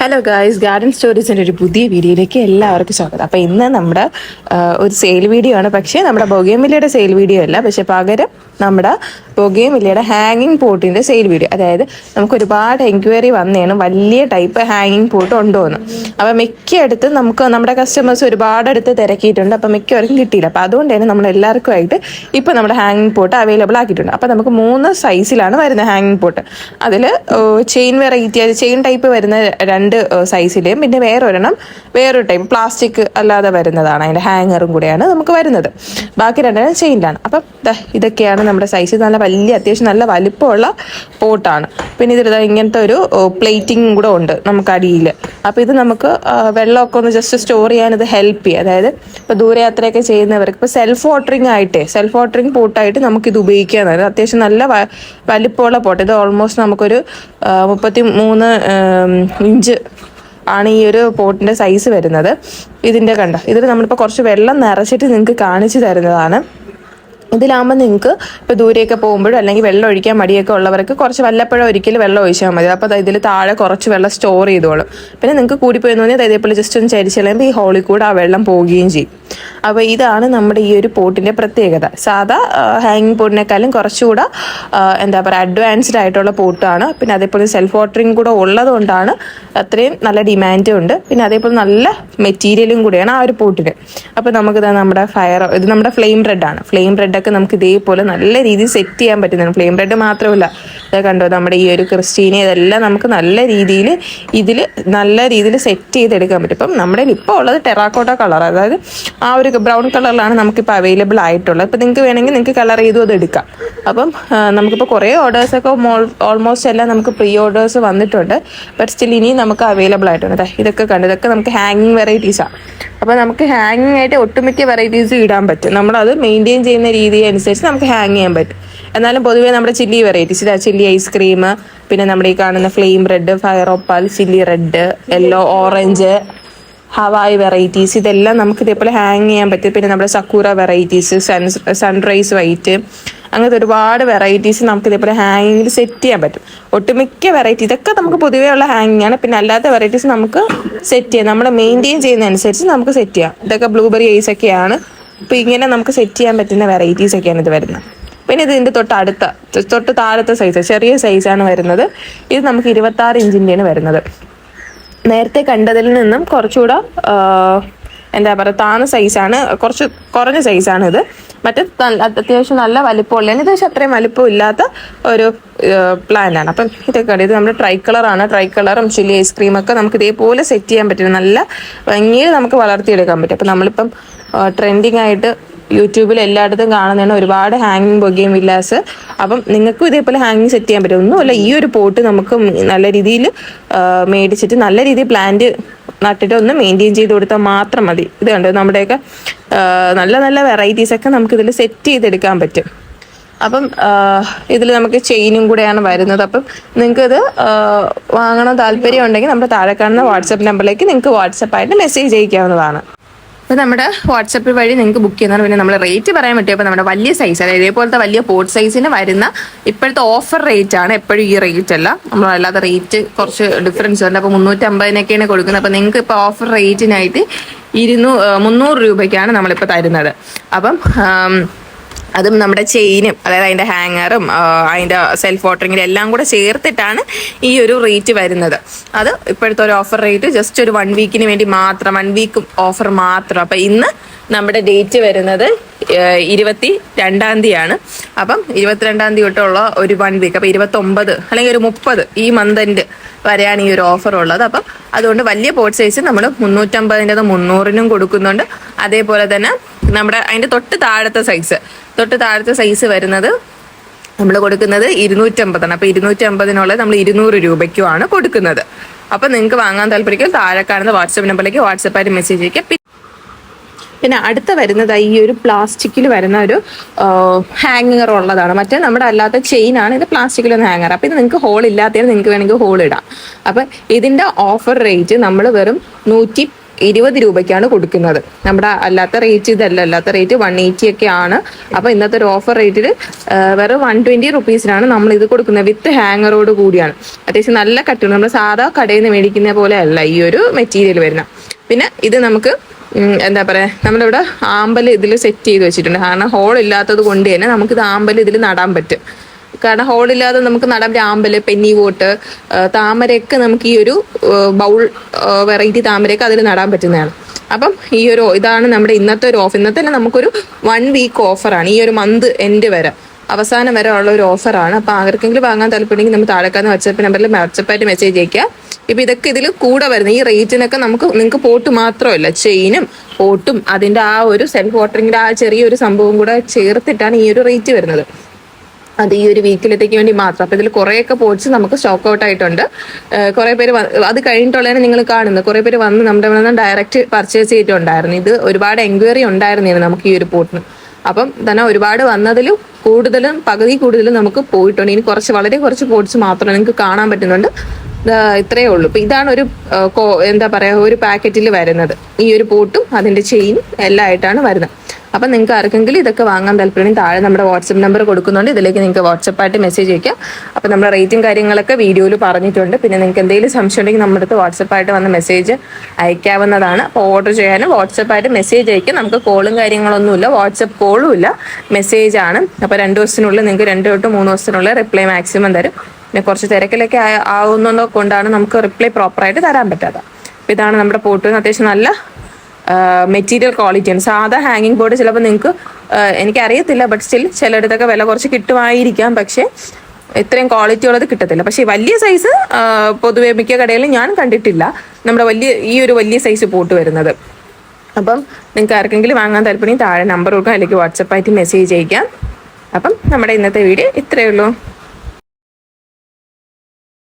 Hello guys garden സ്റ്റോറീസിന്റെ ഒരു പുതിയ വീഡിയോയിലേക്ക് എല്ലാവർക്കും സ്വാഗതം. അപ്പോൾ ഇന്ന് നമ്മുടെ ഒരു സെയിൽ വീഡിയോ ആണ്. പക്ഷേ നമ്മുടെ ബൊഗേമില്ലയുടെ സെയിൽ വീഡിയോ അല്ല. പക്ഷേ പകരം നമ്മുടെ ബൊഗേമില്ലയുടെ ഹാങ്ങിങ് പോട്ടിന്റെ സെയിൽ വീഡിയോ അതായത് നമുക്ക് ഒരുപാട് എൻക്വയറി വന്നതാണ് വലിയ ടൈപ്പ് ഹാങ്ങിങ് പോട്ട് ഉണ്ടോ എന്ന് അപ്പോൾ മിക്കയിടത്ത് നമുക്ക് നമ്മുടെ കസ്റ്റമേഴ്സ് ഒരുപാട് അടുത്ത് തിരക്കിയിട്ടുണ്ട്. അപ്പോൾ മിക്കവർക്കും കിട്ടിയില്ല. അപ്പോൾ അതുകൊണ്ട് തന്നെ നമ്മൾ എല്ലാവർക്കും ആയിട്ട് ഇപ്പോൾ നമ്മുടെ ഹാങ്ങിങ് പോട്ട് അവൈലബിൾ ആക്കിയിട്ടുണ്ട്. അപ്പോൾ നമുക്ക് മൂന്ന് സൈസിലാണ് വരുന്നത് ഹാങ്ങിങ് പോട്ട് അതിൽ ചെയിൻ വെറൈറ്റി അത് ചെയിൻ ടൈപ്പ് വരുന്ന രണ്ട് സൈസിലെയും പിന്നെ വേറൊരെണ്ണം വേറൊരു ടൈപ്പ് പ്ലാസ്റ്റിക് അല്ലാതെ വരുന്നതാണ്. അതിന്റെ ഹാങ്ങറും കൂടെയാണ് നമുക്ക് വരുന്നത്. ബാക്കി രണ്ടെണ്ണം ചെയിനിലാണ് അപ്പം ഇതൊക്കെയാണ് നമ്മുടെ സൈസ് നല്ല വലിയ അത്യാവശ്യം നല്ല വലിപ്പമുള്ള പോട്ടാണ്. പിന്നെ ഇതിൽ ഇങ്ങനത്തെ ഒരു പ്ലേറ്റിംഗ് കൂടെ ഉണ്ട് നമുക്ക് അടിയിൽ അപ്പോൾ ഇത് നമുക്ക് വെള്ളമൊക്കെ ഒന്ന് ജസ്റ്റ് സ്റ്റോർ ചെയ്യാൻ ഇത് ഹെൽപ്പ് ചെയ്യും. അതായത് ഇപ്പോൾ ദൂരയാത്രയൊക്കെ ചെയ്യുന്നവർക്ക് ഇപ്പോൾ സെൽഫ് വാട്ടറിങ് ആയിട്ടേ സെൽഫ് വാട്ടറിങ് പോട്ടായിട്ട് നമുക്ക് ഇത് നമുക്കിത് അതായത് അത്യാവശ്യം നല്ല വലിപ്പമുള്ള പോട്ട്. ഇത് ഓൾമോസ്റ്റ് നമുക്കൊരു മുപ്പത്തി മൂന്ന് ഇഞ്ച് ആണ് ഈ ഒരു പോട്ടിന്റെ സൈസ് വരുന്നത്. ഇതിന്റെ കണ്ട? ഇതിൽ നമ്മളിപ്പോൾ കുറച്ച് വെള്ളം നിറച്ചിട്ട് നിങ്ങൾക്ക് കാണിച്ചു തരുന്നതാണ്. ഇതിലാകുമ്പോൾ നിങ്ങൾക്ക് ഇപ്പോൾ ദൂരെയൊക്കെ പോകുമ്പോഴും അല്ലെങ്കിൽ വെള്ളം ഒഴിക്കാൻ മടിയൊക്കെ ഉള്ളവർക്ക് കുറച്ച് വല്ലപ്പോഴും ഒരിക്കലും വെള്ളം ഒഴിച്ചാൽ മതി. അപ്പോൾ ഇതിൽ താഴെ കുറച്ച് വെള്ളം സ്റ്റോർ ചെയ്തോളും. പിന്നെ നിങ്ങൾക്ക് കൂടിപ്പോയി തോന്നിയാൽ ഇതേപോലെ ജസ്റ്റ് ഒന്ന് ചരിച്ചില്ലെങ്കിൽ ഈ ഹോളിൽ കൂടെ ആ വെള്ളം പോവുകയും ചെയ്യും. അപ്പോൾ ഇതാണ് നമ്മുടെ ഈ ഒരു പോട്ടിന്റെ പ്രത്യേകത. സാധാ ഹാങ്ങിങ് പോട്ടിനേക്കാളും കുറച്ചുകൂടെ എന്താ പറയുക അഡ്വാൻസ്ഡ് ആയിട്ടുള്ള പോട്ടാണ്. പിന്നെ അതേപോലെ സെൽഫ് വാട്ടറിങ് കൂടെ ഉള്ളതുകൊണ്ടാണ് അത്രയും നല്ല ഡിമാൻഡും ഉണ്ട്. പിന്നെ അതേപോലെ നല്ല മെറ്റീരിയലും കൂടിയാണ് ആ ഒരു പോട്ടിന്. അപ്പോൾ നമുക്കിത് നമ്മുടെ ഫയർ ഇത് നമ്മുടെ ഫ്ലെയിം ബ്രെഡാണ് ഫ്ലെയിം ബ്രെഡൊക്കെ നമുക്ക് ഇതേപോലെ നല്ല രീതിയിൽ സെറ്റ് ചെയ്യാൻ പറ്റുന്നതാണ്. ഫ്ലെയിം ബ്രെഡ് മാത്രമല്ല. ഇത് കണ്ടോ നമ്മുടെ ഈ ഒരു ക്രിസ്റ്റീനെ ഇതെല്ലാം നമുക്ക് നല്ല രീതിയിൽ ഇതിൽ നല്ല രീതിയിൽ സെറ്റ് ചെയ്തെടുക്കാൻ പറ്റും. ഇപ്പം നമ്മുടെ ഇപ്പോൾ ഉള്ളത് ടെറാക്കോട്ട കളർ അതായത് ആ ഒരു ബ്രൗൺ കളറിലാണ് നമുക്കിപ്പോൾ അവൈലബിൾ ആയിട്ടുള്ളത്. ഇപ്പം നിങ്ങൾക്ക് വേണമെങ്കിൽ നിങ്ങൾക്ക് കളർ ചെയ്തു അത് എടുക്കാം. അപ്പം നമുക്കിപ്പോൾ കുറേ ഓർഡേഴ്സൊക്കെ ഓൾമോസ്റ്റ് എല്ലാം നമുക്ക് പ്രീ ഓർഡേഴ്സ് വന്നിട്ടുണ്ട്. ബട്ട് സ്റ്റിൽ ഇനിയും നമുക്ക് അവൈലബിൾ ആയിട്ടുണ്ട്. ഇതൊക്കെ കണ്ടു ഇതൊക്കെ നമുക്ക് ഹാങ്ങിങ് വെറൈറ്റീസാണ് അപ്പോൾ നമുക്ക് ഹാങ്ങിങ് ആയിട്ട് ഒട്ടുമിക്ക വെറൈറ്റീസ് ഇടാൻ പറ്റും. നമ്മളത് മെയിന്റെയിൻ ചെയ്യുന്ന രീതി അനുസരിച്ച് നമുക്ക് ഹാങ് ചെയ്യാൻ പറ്റും. എന്നാലും പൊതുവേ നമ്മുടെ ചില്ലി വെറൈറ്റീസ് ഇതാ ചില്ലി ഐസ്ക്രീം പിന്നെ നമ്മുടെ ഈ കാണുന്ന flame red fire chilli red yellow orange Hawaii varieties ഇതെല്ലാം നമുക്ക് ഇതേപോലെ ഹാങ് ചെയ്യാൻ പറ്റും. പിന്നെ നമ്മുടെ sakura varieties sun sunrise white അങ്ങനത്തെ ഒരുപാട് വെറൈറ്റീസ് നമുക്ക് ഇതേപോലെ ഹാങ്ങിങ്ങിൽ സെറ്റ് ചെയ്യാൻ പറ്റും. ഒട്ടുമിക്ക വെറൈറ്റി ഇതൊക്കെ നമുക്ക് പൊതുവേ ഉള്ള ഹാങ്ങിങ് ആണ്. പിന്നെ അല്ലാത്ത വെറൈറ്റീസ് നമുക്ക് സെറ്റ് ചെയ്യാം. നമ്മൾ മെയിന്റെയിൻ ചെയ്യുന്നതനുസരിച്ച് നമുക്ക് സെറ്റ് ചെയ്യാം. ഇതൊക്കെ ബ്ലൂബെറി ഐസ് ഒക്കെയാണ്. അപ്പോൾ ഇങ്ങനെ നമുക്ക് സെറ്റ് ചെയ്യാൻ പറ്റുന്ന വെറൈറ്റീസ് ഒക്കെയാണ് ഇത് വരുന്നത്. പിന്നെ ഇതിന്റെ തൊട്ട് അടുത്ത തൊട്ട് താഴത്തെ സൈസ് ചെറിയ സൈസാണ് വരുന്നത്. ഇത് നമുക്ക് ഇരുപത്താറ് ഇഞ്ചിന്റെയാണ് വരുന്നത്. നേരത്തെ കണ്ടതിൽ നിന്നും കുറച്ചുകൂടെ എന്താ പറയുക താന്ന സൈസാണ് കുറച്ച് കുറഞ്ഞ സൈസാണ് ഇത്. മറ്റേ അത്യാവശ്യം നല്ല വലിപ്പമുള്ളതാണ്. ഇത് പക്ഷെ അത്രയും വലിപ്പം ഇല്ലാത്ത ഒരു പ്ലാനാണ് അപ്പം ഇതൊക്കെ ഉണ്ട് ഇത് നമ്മുടെ ട്രൈ കളറാണ് ട്രൈ കളറും ചില്ലി ഐസ്ക്രീം ഒക്കെ നമുക്ക് ഇതേപോലെ സെറ്റ് ചെയ്യാൻ പറ്റും. നല്ല ഭംഗിയിൽ നമുക്ക് വളർത്തിയെടുക്കാൻ പറ്റും. അപ്പം നമ്മളിപ്പം ട്രെൻഡിങ് ആയിട്ട് യൂട്യൂബിൽ എല്ലായിടത്തും കാണുന്നതാണ് ഒരുപാട് ഹാങ്ങിങ് ബൊഗെയിം വില്ലാസ്. അപ്പം നിങ്ങൾക്കും ഇതേപോലെ ഹാങ്ങിങ് സെറ്റ് ചെയ്യാൻ പറ്റും. ഒന്നുമല്ല ഈ ഒരു പോട്ട് നമുക്ക് നല്ല രീതിയിൽ മേടിച്ചിട്ട് നല്ല രീതിയിൽ പ്ലാന്റ് നട്ടിട്ട് ഒന്ന് മെയിന്റെയിൻ ചെയ്ത് കൊടുത്താൽ മാത്രം മതി. ഇത് കണ്ടോ? നമ്മുടെയൊക്കെ നല്ല നല്ല വെറൈറ്റീസൊക്കെ നമുക്ക് ഇതിൽ സെറ്റ് ചെയ്തെടുക്കാൻ പറ്റും. അപ്പം ഇതിൽ നമുക്ക് ചെയിനും കൂടെയാണ് വരുന്നത്. അപ്പം നിങ്ങൾക്ക് ഇത് വാങ്ങണം താല്പര്യം ഉണ്ടെങ്കിൽ നമ്മുടെ താഴെ കാണുന്ന വാട്സപ്പ് നമ്പറിലേക്ക് നിങ്ങൾക്ക് വാട്സപ്പായിട്ട് മെസ്സേജ് അയക്കാവുന്നതാണ്. അപ്പോൾ നമ്മുടെ വാട്സപ്പ് വഴി നിങ്ങൾക്ക് ബുക്ക് ചെയ്യുന്നതാണ് പിന്നെ നമ്മൾ റേറ്റ് പറയാൻ പറ്റും. അപ്പോൾ നമ്മുടെ വലിയ സൈസ് അതായത് ഇതേപോലത്തെ വലിയ പോർട്ട് സൈസിന് വരുന്ന ഇപ്പോഴത്തെ ഓഫർ റേറ്റ് ആണ് എപ്പോഴും ഈ റേറ്റ് അല്ല. നമ്മൾ അല്ലാതെ റേറ്റ് കുറച്ച് ഡിഫറൻസ് ഉണ്ട്. അപ്പോൾ മുന്നൂറ്റമ്പതിനൊക്കെയാണ് കൊടുക്കുന്നത്. അപ്പോൾ നിങ്ങൾക്ക് ഇപ്പോൾ ഓഫർ റേറ്റിനായിട്ട് ഇരുന്നൂ മുന്നൂറ് രൂപയ്ക്കാണ് നമ്മളിപ്പോൾ തരുന്നത്. അപ്പം അതും നമ്മുടെ ചെയിനും അതായത് അതിന്റെ ഹാങ്ങറും അതിന്റെ സെൽഫ് വാട്ടറിങ്ങിലും എല്ലാം കൂടെ ചേർത്തിട്ടാണ് ഈ ഒരു റേറ്റ് വരുന്നത്. അത് ഇപ്പോഴത്തെ ഒരു ഓഫർ റേറ്റ് ജസ്റ്റ് ഒരു വൺ വീക്കിന് വേണ്ടി മാത്രം വൺ വീക്ക് ഓഫർ മാത്രം. അപ്പം ഇന്ന് നമ്മുടെ ഡേറ്റ് വരുന്നത് ഇരുപത്തി രണ്ടാം തീയതിയാണ്. അപ്പം ഇരുപത്തിരണ്ടാം തീയതി തൊട്ടുള്ള ഒരു വൺ വീക്ക് അപ്പം ഇരുപത്തൊമ്പത് അല്ലെങ്കിൽ ഒരു മുപ്പത് ഈ മന്തിന്റെ വരെയാണ് ഈ ഒരു ഓഫർ ഉള്ളത്. അപ്പം അതുകൊണ്ട് വലിയ പോട്ട് സൈസ് നമ്മൾ മുന്നൂറ്റമ്പതിന്റെത് മുന്നൂറിനും കൊടുക്കുന്നുണ്ട്. അതേപോലെ തന്നെ നമ്മുടെ അതിന്റെ തൊട്ട് താഴത്തെ സൈസ് തൊട്ട് താഴത്തെ സൈസ് വരുന്നത് നമ്മൾ കൊടുക്കുന്നത് ഇരുന്നൂറ്റമ്പതാണ്. അപ്പോൾ ഇരുന്നൂറ്റമ്പതിനുള്ളത് നമ്മൾ ഇരുന്നൂറ് രൂപയ്ക്കുമാണ് കൊടുക്കുന്നത്. അപ്പോൾ നിങ്ങൾക്ക് വാങ്ങാൻ താല്പര്യം താഴെ കാണുന്ന വാട്സപ്പ് നമ്പറിലേക്ക് വാട്സപ്പായിട്ട് മെസ്സേജ് അയക്കുക പിന്നെ അടുത്ത വരുന്നത് ഈ ഒരു പ്ലാസ്റ്റിക്കിൽ വരുന്ന ഒരു ഹാങ്ങർ ഉള്ളതാണ്. മറ്റേ നമ്മുടെ അല്ലാത്ത ചെയിൻ ആണ് ഇത് പ്ലാസ്റ്റിക്കിൽ ഒന്ന് ഹാങ്ങർ അപ്പം ഇത് നിങ്ങൾക്ക് ഹോൾ ഇല്ലാത്തതിന് നിങ്ങൾക്ക് വേണമെങ്കിൽ ഹോൾ ഇടാം. അപ്പം ഇതിന്റെ ഓഫർ റേറ്റ് നമ്മൾ വെറും നൂറ്റി ഇരുപത് രൂപയ്ക്കാണ് കൊടുക്കുന്നത്. നമ്മുടെ അല്ലാത്ത റേറ്റ് ഇതല്ല അല്ലാത്ത റേറ്റ് വൺ എയ്റ്റി ഒക്കെ ആണ്. അപ്പോൾ ഇന്നത്തെ ഒരു ഓഫർ റേറ്റിൽ വെറും വൺ ട്വന്റി റുപ്പീസിനാണ് നമ്മൾ ഇത് കൊടുക്കുന്നത് വിത്ത് ഹാങ്ങറോട് കൂടിയാണ്. അത്യാവശ്യം നല്ല കട്ടിയുള്ള നമ്മൾ സാധാ കടയിൽ നിന്ന് മേടിക്കുന്ന പോലെ അല്ല ഈ ഒരു മെറ്റീരിയൽ വരുന്ന പിന്നെ ഇത് നമുക്ക് എന്താ പറയാ നമ്മളിവിടെ ആമ്പൽ ഇതിൽ സെറ്റ് ചെയ്ത് വെച്ചിട്ടുണ്ട്. കാരണം ഹോൾ ഇല്ലാത്തത് കൊണ്ട് തന്നെ നമുക്കിത് ആമ്പൽ ഇതിൽ നടാൻ പറ്റും. കാരണം ഹോളില്ലാതെ നമുക്ക് നടാൻ പെന്നി വോട്ട് താമരയൊക്കെ നമുക്ക് ഈ ഒരു ബൗൾ വെറൈറ്റി താമരയൊക്കെ അതിൽ നടാൻ പറ്റുന്നതാണ്. അപ്പം ഈ ഒരു ഇതാണ് നമ്മുടെ ഇന്നത്തെ ഒരു ഓഫർ ഇന്നത്തെ തന്നെ നമുക്കൊരു വൺ വീക്ക് ഓഫറാണ് ഈ ഒരു മന്ത് എൻഡ് വരെ. അവസാനം വരെ ഉള്ള ഒരു ഓഫറാണ്. അപ്പോൾ ആർക്കെങ്കിലും വാങ്ങാൻ താല്പര്യമുണ്ടെങ്കിൽ നമ്മൾ താഴെക്കാന്ന് വാട്സപ്പ് നമ്പറിൽ വാട്സപ്പായിട്ട് മെസ്സേജ് അയക്കുക ഇപ്പം ഇതൊക്കെ ഇതിൽ കൂടെ വരുന്ന ഈ റേറ്റിനൊക്കെ നമുക്ക് നിങ്ങൾക്ക് പോട്ട് മാത്രമല്ല ചെയിനും പോട്ടും അതിന്റെ ആ ഒരു സെൽഫ് വാട്ടറിങ്ങിന്റെ ആ ചെറിയൊരു സംഭവം കൂടെ ചേർത്തിട്ടാണ് ഈ ഒരു റേറ്റ് വരുന്നത്. അത് ഈ ഒരു വീക്കിലത്തേക്ക് വേണ്ടി മാത്രം. അപ്പോൾ ഇതിൽ കുറേയൊക്കെ പോട്ട്സ് നമുക്ക് സ്റ്റോക്ക് ഔട്ട് ആയിട്ടുണ്ട്. കുറേ പേര് അത് കഴിഞ്ഞിട്ടുള്ളതിനെ നിങ്ങൾ കാണുന്നത്. കുറേ പേര് വന്ന് നമ്മുടെ ഡയറക്റ്റ് പർച്ചേസ് ചെയ്തിട്ടുണ്ടായിരുന്നു. ഇത് ഒരുപാട് എൻക്വയറി ഉണ്ടായിരുന്നേ നമുക്ക് ഈ ഒരു പോട്ടിന്. അപ്പം തന്നെ ഒരുപാട് വന്നതിലും കൂടുതലും പകുതി കൂടുതലും നമുക്ക് പോയിട്ടുണ്ട്. ഇനി കുറച്ച് വളരെ കുറച്ച് പോട്ട്സ് മാത്രമേ നിങ്ങൾക്ക് കാണാൻ പറ്റുന്നുണ്ട്. ഇത്രയേ ഉള്ളൂ. ഇപ്പൊ ഇതാണ് ഒരു എന്താ പറയാ ഒരു പാക്കറ്റിൽ വരുന്നത്. ഈ ഒരു പോട്ടും അതിന്റെ ചെയിനും എല്ലാം ആയിട്ടാണ് വരുന്നത്. അപ്പം നിങ്ങൾക്ക് ആർക്കെങ്കിലും ഇതൊക്കെ വാങ്ങാൻ താല്പര്യം താഴെ നമ്മുടെ വാട്സപ്പ് നമ്പർ കൊടുക്കുന്നുണ്ട്. ഇതിലേക്ക് നിങ്ങൾക്ക് വാട്സപ്പായിട്ട് മെസ്സേജ് അയക്കാം. അപ്പം നമ്മുടെ റേറ്റും കാര്യങ്ങളൊക്കെ വീഡിയോയിൽ പറഞ്ഞിട്ടുണ്ട്. പിന്നെ നിങ്ങൾക്ക് എന്തെങ്കിലും സംശയം ഉണ്ടെങ്കിൽ നമ്മുടെ അടുത്ത് വാട്സപ്പായിട്ട് വന്ന് മെസ്സേജ് അയക്കാവുന്നതാണ്. അപ്പോൾ ഓർഡർ ചെയ്യാനും വാട്സപ്പായിട്ട് മെസ്സേജ് അയക്കാം. നമുക്ക് കോളും കാര്യങ്ങളൊന്നുമില്ല വാട്സപ്പ് കോളും ഇല്ല. മെസ്സേജ് ആണ്. അപ്പോൾ രണ്ട് ദിവസത്തിനുള്ളിൽ നിങ്ങൾക്ക് രണ്ട് തൊട്ട് മൂന്ന് ദിവസത്തിനുള്ളിൽ റിപ്ലൈ മാക്സിമം തരും. പിന്നെ കുറച്ച് തിരക്കിലൊക്കെ ആവുന്നത് കൊണ്ടാണ് നമുക്ക് റിപ്ലൈ പ്രോപ്പറായിട്ട് തരാൻ അപ്പോൾ ഇതാണ് നമ്മുടെ പോട്ട് അത്യാവശ്യം നല്ല മെറ്റീരിയൽ ക്വാളിറ്റിയാണ് സാധാ ഹാങ്ങിങ് ബോർഡ് ചിലപ്പോൾ നിങ്ങൾക്ക് എനിക്ക് എനിക്കറിയത്തില്ല ബട്ട് സ്റ്റിൽ ചിലയിടത്തൊക്കെ വില കുറച്ച് കിട്ടുമായിരിക്കാം. പക്ഷേ ഇത്രയും ക്വാളിറ്റി ഉള്ളത് കിട്ടത്തില്ല. പക്ഷേ വലിയ സൈസ് പൊതുവെ മിക്ക കടയിലും ഞാൻ കണ്ടിട്ടില്ല. നമ്മുടെ വലിയ ഈ ഒരു വലിയ സൈസ് പോട്ട് വരുന്നത്. അപ്പം നിങ്ങൾക്ക് ആർക്കെങ്കിലും വാങ്ങാൻ താല്പര്യം താഴെ നമ്പർ കൊടുക്കാം അല്ലെങ്കിൽ വാട്സപ്പായിട്ട് മെസ്സേജ് അയക്കാം. അപ്പം നമ്മുടെ ഇന്നത്തെ വീഡിയോ ഇത്രയേ ഉള്ളൂ.